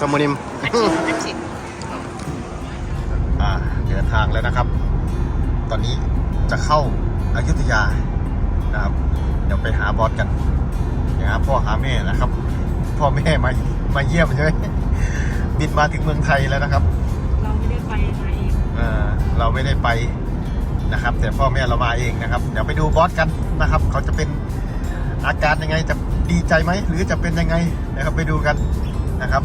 สมุนิม อ่าเดินทางแล้วนะครับ ตอนนี้จะเข้าอายุทยานะครับ เดี๋ยวไปหาบอสกันเดี๋ยวหาพ่อหาแม่นะครับ พ่อแม่มามาเยี่ยมใช่ไหมบินมาถึงเมืองไทยแล้วนะครับ เราไม่ได้ไปมาเองเออเราไม่ได้ไปนะครับ แต่พ่อแม่เรามาเองนะครับ เดี๋ยวไปดูบอสกันนะครับ เขาจะเป็นอาการยังไงจะดีใจไหมหรือจะเป็นยังไงนะครับไปดูกันนะครับ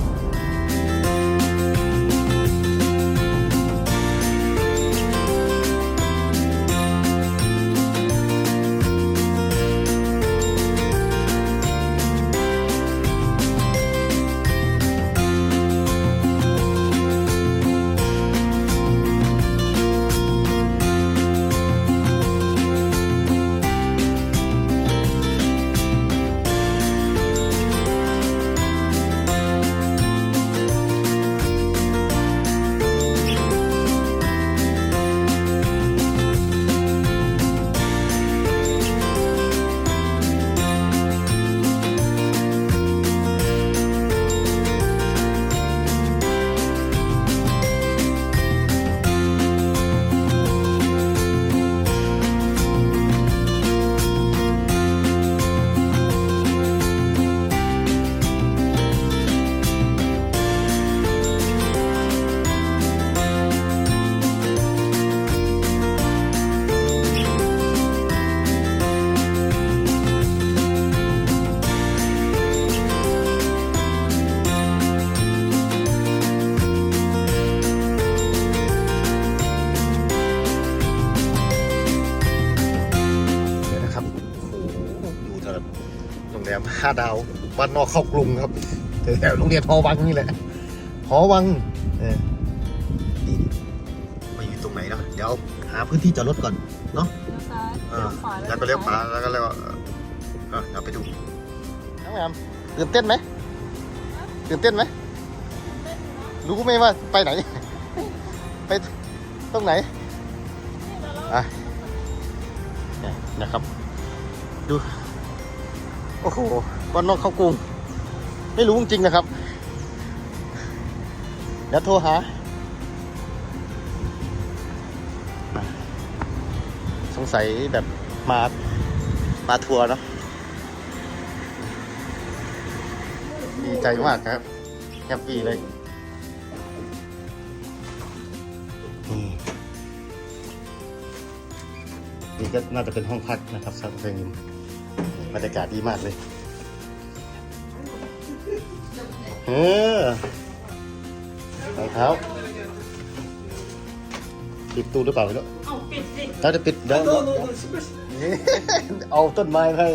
าดาวบ้านนอกเข้ากรุงครับแถวโรงเรียนหอวังนี่แหละหอวังเออดีมาอยู่ตรงไหนเนาะเดี๋ยวหาพื้นที่จอดรถก่อนเนาะเลี้ยวซ้ายเอเลี้อยวขวาแล้วก็เลี้ยวขวาแล้วก็เลี้ยวเออเออเดี๋ยวไปดูน้องแอมตื่นเต้นไหมตื่นเต้นไหมรู้ไหมว่าไปไหน ไปตรงไหนอะเนี่ยนะครับ ดู โอ้โห วันนอกเข้ากรุง ไม่รู้จริงนะครับ เดี๋ยวโทรหา สงสัยแบบมา มาทัวร์เนาะดีใจมากครับแฮปปี้เลยนี่นี่ก็น่าจะเป็นห้องพักนะครับซักเพลงบรรยากาศดีมากเลย เออรองเท้าปิดตู้หรือเปล่าไม่รู้อาปิดสิถ้าจะปิดเดี๋ยวเอาต้นไม้ให้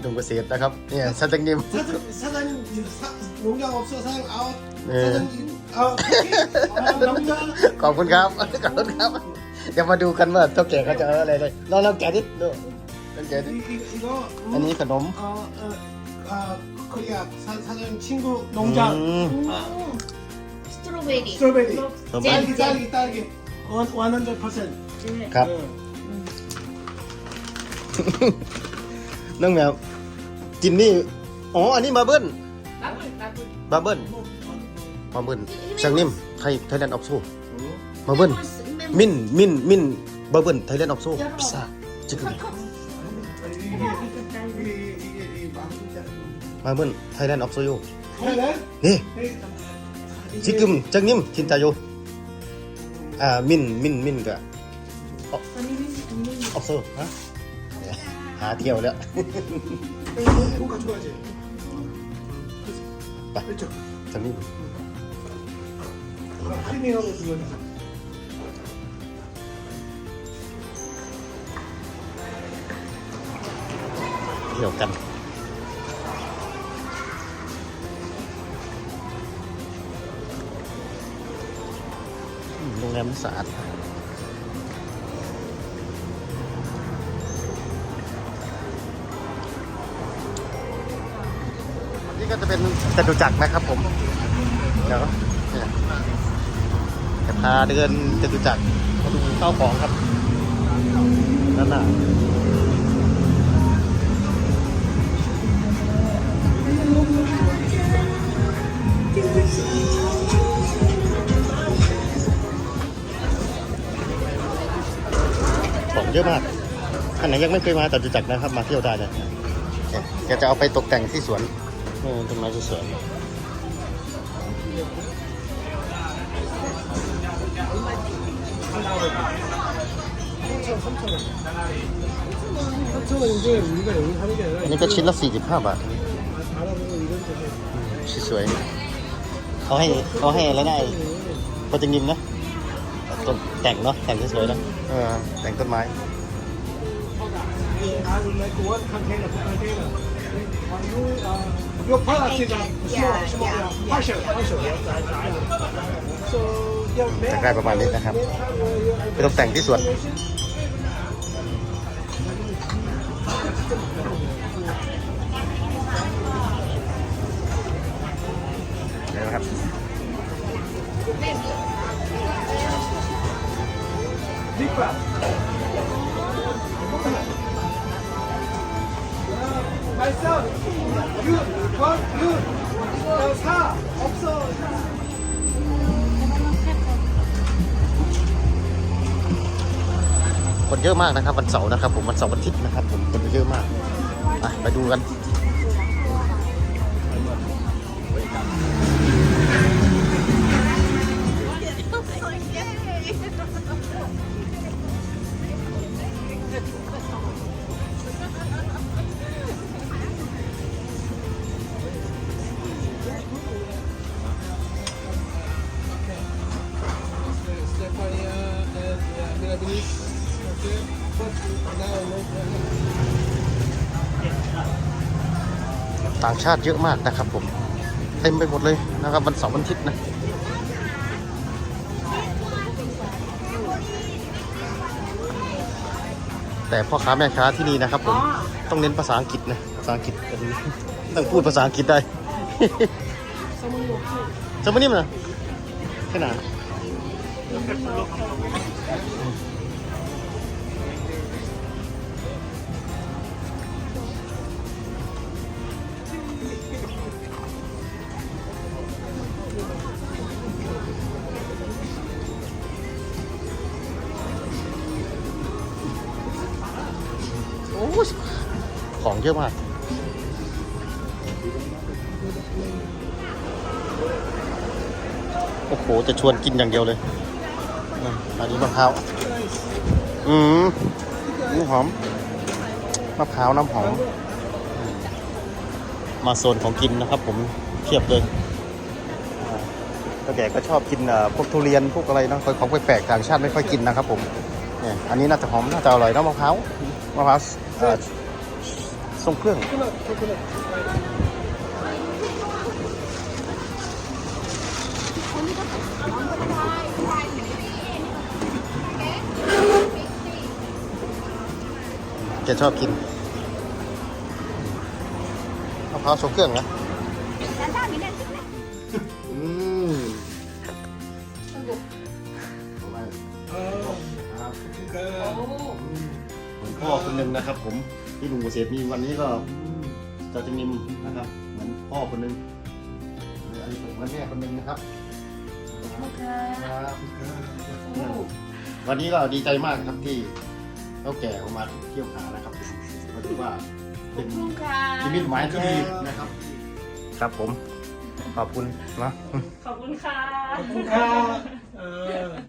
หนุ่มเกษตรนะครับเนี่ยซาตังนิม 사장 사장님 사-농장 없어 사장 아웃 네. 사장님아ง 아, 농장 ขอบคุณครับ ขอบคุณครับเดี๋ยวมาดูกันว่าเท่าแก่เขาจะเอาอะไรเลยลองเราแก่นิดูเท่าแก่นิด 이, อันนี้,ขนม 어, 어, 아, 코리아 사, 사장님 친구 농장 อืม สตรอเบอรี่ 스트로베리 스트로베리. 딸기 딸기 딸기 원, 100% ครับ น้องแมวจินนี่ อ๋อ อันนี้มาเบิ้ล รับเลยรับเลย มาเบิ้ลมาเบิ้ลสังนิ่มไทยไทยแลนด์ออฟโซมาเบิ้ลมินมินมินมาเบิ้ลไทยแลนด์ออฟโซพิซซ่าจิก 이게, 이게, 이게, มาเบิ้ลไทยแลนด์ออฟโซยูนี่ชิคกุมจังนิมชินจาโยอ่ามินมินมินกะออฟโซฮะหาเที่ยวแล้วไปจังนิมเดี๋ยวกัน โรงแรมสะอาดอันนี้ก็จะเป็นจตุจักรนะครับผม เดี๋ยวเนี่ยจะพาเดินจตุจักรมาดูข้าวของครับนั่นน่ะ ของเยอะมากอันไหนยังไม่เคยมาแต่จะจักนะครับ มาเที่ยวได้เลยอยจะเอาไปตกแต่งที่สวนต้นไม้ที่สวนอันนี้ก็ชิ้นละ 45 บาทสวยเขาให้เขาให้แล้วได้พอจะงิมนะ ต้นแต่งเนาะแต่งสวยๆนะเออแต่งต้นไม้ I would like one container per container Are you uh your product is uh, small small yeah, partial partial yeah so yeah จะได้ประมาณนี้นะครับ ไปตกแต่งที่สวน myself, you, one, you, 어, 사, 없어. คนเยอะมากนะครับวันเสาร์นะครับ ผมวันเสาร์วันอาทิตย์นะครับ ผมคนเยอะมากไปไปดูกัน ต่างชาติเยอะมากนะครับผม เต็มไปหมดเลยนะครับวันเสาร์วันอาทิตย์นะแต่พ่อค้าแม่ค้าที่นี่นะครับผมต้องเน้นภาษาอังกฤษนะภาษาอังกฤษเป็นต้องพูดภาษาอังกฤษได้สมุนี่มันแค่ไหน โอ้ยของเยอะมาก โอ้โห จะชวนกินอย่างเดียวเลย อันนี้มะพร้าว อืมนี่หอม มะพร้าวน้ำหอม มาโซนของกินนะครับผมเทียบเลยอ่าแล้วแกก็ชอบกินพวกทุเรียนพวกอะไรนะของแปลกๆต่างชาติไม่ค่อยกินนะครับผมเนี่ยอันนี้น่าจะหอมน่าจะอร่อยนะมะพร้าวมะพร้าวทรงเครื่อง แกชอบกินมะพร้าวโซ่เครื่องนะอืมผมพ่อคนหนึ่งนะครับ ผมที่ลุงเกษตรมีวันนี้ก็จะจะนิมนะครับ เหมือนพ่อคนหนึ่งหรืออันนี้ผมแลแม่คนหนึ่งนะครับครับ วันนี้ก็ดีใจมากครับที่ ท่าแก่ออกมาเที่ยวหานะครับก็ถือว่าเป็นชีวิตหมายที่ดีนะครับ ครับผม ขอบคุณนะขอบคุณค่ะ ขอบคุณค่ะ